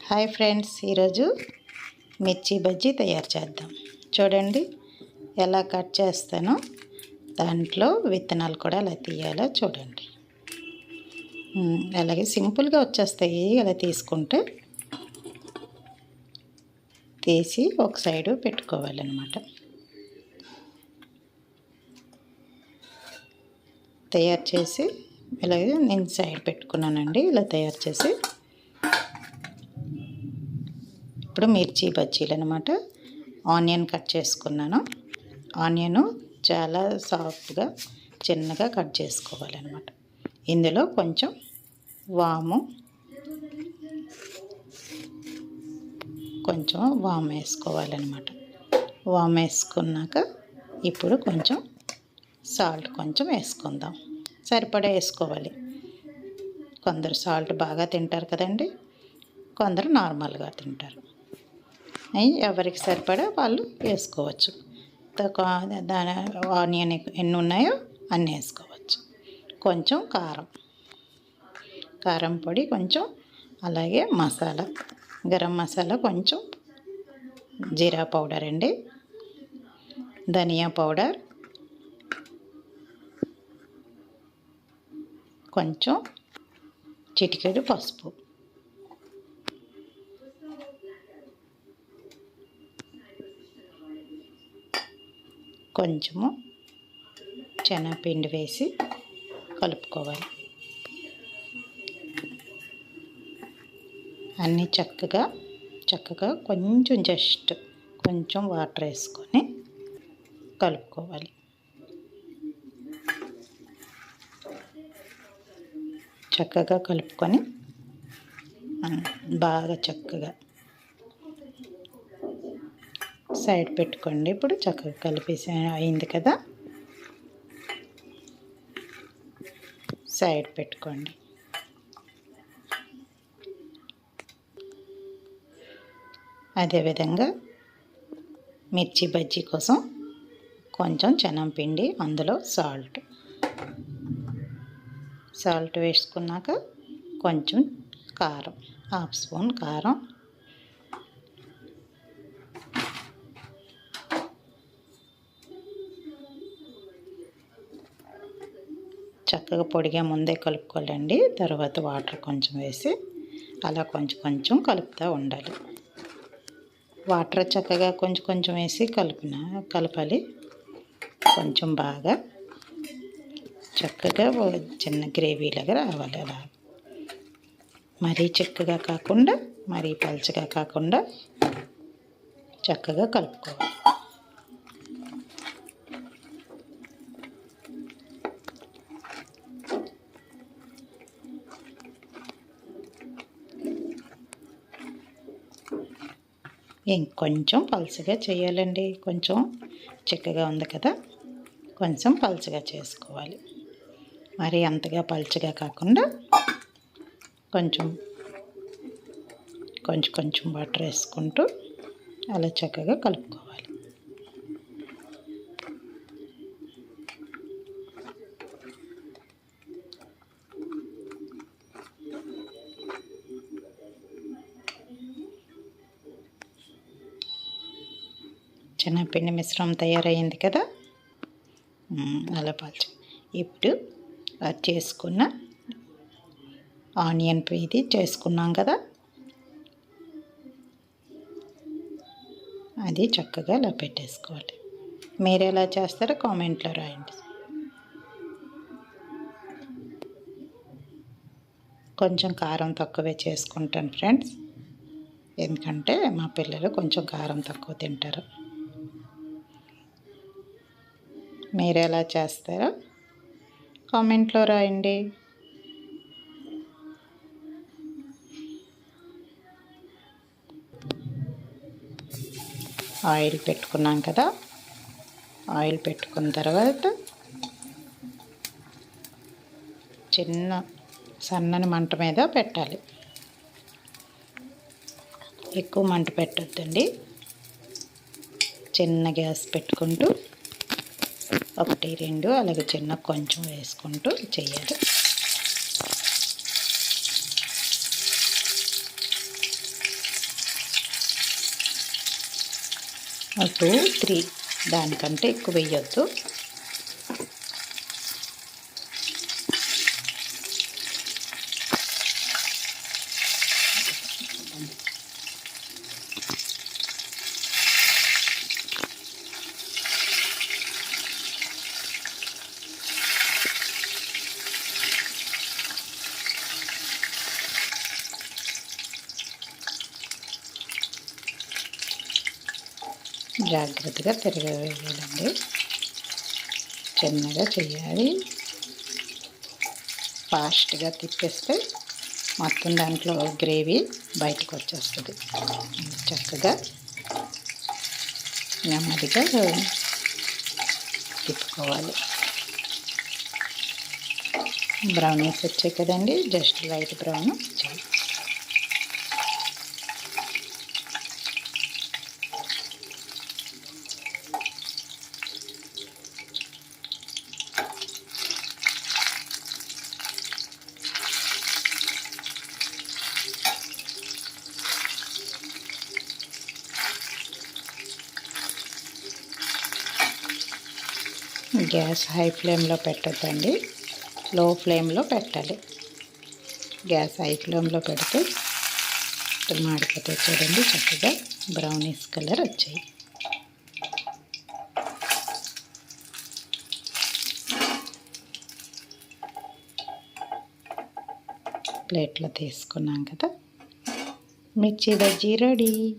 Hi friends ఈరోజు మిర్చి బజ్జీ తయారు చేద్దాం. చూడండి ఎలా కట్ చేస్తానో దాంట్లో విత్తనాలు కూడా ఎలా తీయాలో చూడండి. అలాగే సింపుల్గా వచ్చేస్తాయి. అలా తీసుకుంటే తీసి ఒక సైడు పెట్టుకోవాలన్నమాట. తయారు చేసి ఇలాగే నేను సైడ్ పెట్టుకున్నానండి. ఇలా తయారు చేసి ఇప్పుడు మిర్చి బజ్జీలు అనమాట ఆనియన్ కట్ చేసుకున్నాను. ఆనియన్ చాలా సాఫ్ట్గా చిన్నగా కట్ చేసుకోవాలన్నమాట. ఇందులో కొంచెం వాము కొంచెం వామ్ వేసుకోవాలన్నమాట. వామ్ వేసుకున్నాక ఇప్పుడు కొంచెం సాల్ట్ కొంచెం వేసుకుందాం. సరిపడా వేసుకోవాలి. కొందరు సాల్ట్ బాగా తింటారు కదండి. కొందరు నార్మల్గా తింటారు. ఎవరికి సరిపడా వాళ్ళు వేసుకోవచ్చు. దాని ఆనియన్ ఎన్ని ఉన్నాయో అన్నీ వేసుకోవచ్చు. కొంచెం కారం. కారం పొడి కొంచెం అలాగే మసాలా. గరం మసాలా కొంచెం జీరా పౌడర్ అండి ధనియా పౌడర్ కొంచెం చిటికెడు పసుపు. కొంచెము శనగపిండి వేసి కలుపుకోవాలి. అన్నీ చక్కగా చక్కగా కొంచెం జస్ట్ కొంచెం వాటర్ వేసుకొని కలుపుకోవాలి. చక్కగా కలుపుకొని బాగా చక్కగా సైడ్ పెట్టుకోండి. ఇప్పుడు చక్కగా కలిపేసి అయింది కదా? సైడ్ పెట్టుకోండి. అదేవిధంగా మిర్చి బజ్జీ కోసం కొంచెం పిండి అందులో సాల్ట్. సాల్ట్ వేసుకున్నాక కొంచెం కారం హాఫ్ స్పూన్ కారం చక్కగా పొడిగా ముందే కలుపుకోవాలండి. తర్వాత వాటర్ కొంచెం వేసి అలా కొంచెం కొంచెం కలుపుతూ ఉండాలి. వాటర్ చక్కగా కొంచెం కొంచెం వేసి కలుపున కలపాలి. కొంచెం బాగా చక్కగా చిన్న గ్రేవీ లాగా రావాలి అలా. మరీ చిక్కగా కాకుండా మరీ పలచగా కాకుండా చక్కగా కలుపుకోవాలి. ఇంకొంచెం పలుచగా చేయాలండి. కొంచెం చిక్కగా ఉంది కదా. కొంచెం పలుచగా చేసుకోవాలి. మరి అంతగా పలుచగా కాకుండా కొంచెం కొంచెం కొంచెం వాటర్ వేసుకుంటూ అలా చక్కగా కలుపుకోవాలి. శనగపిండి మిశ్రమం తయారైంది కదా? అలా పలుచు. ఇప్పుడు చేసుకున్న ఆనియన్ ఇది చేసుకున్నాం కదా? అది చక్కగా అలా పెట్టేసుకోవాలి. మీరు ఎలా చేస్తారో కామెంట్లో రాయండి. కొంచెం కారం తక్కువే చేసుకుంటాను ఫ్రెండ్స్. ఎందుకంటే మా పిల్లలు కొంచెం కారం తక్కువ తింటారు. మీరు ఎలా చేస్తారో కామెంట్లో రాయండి. ఆయిల్ పెట్టుకున్నాం కదా ఆయిల్ పెట్టుకున్న తర్వాత చిన్న సన్నని మంట మీద పెట్టాలి. ఎక్కువ మంట పెట్టొద్దండి. చిన్న గ్యాస్ పెట్టుకుంటూ ఒకటి రెండు అలాగే చిన్న కొంచెం వేసుకుంటూ చేయాలి టూ త్రీ దానికంటే ఎక్కువ వేయొద్దు. జాగ్రత్తగా తిరగవేయాలండి చిన్నగా చేయాలి. ఫాస్ట్గా తిప్పేస్తే మొత్తం దాంట్లో గ్రేవీ బయటకు వచ్చేస్తుంది. చక్కగా నెమ్మదిగా తిప్పుకోవాలి. బ్రౌనీస్ వచ్చాయి కదండి జస్ట్ లైట్ బ్రౌన్. వచ్చాయి గ్యాస్ హై ఫ్లేమ్లో పెట్టద్దండి. లో ఫ్లేమ్లో పెట్టాలి. గ్యాస్ హై ఫ్లేమ్లో పెడితే మాడిపోతే చూడండి చక్కగా బ్రౌనీస్ కలర్ వచ్చాయి. ప్లేట్లో తీసుకున్నాం కదా. మిర్చి బజ్జీ రెడీ.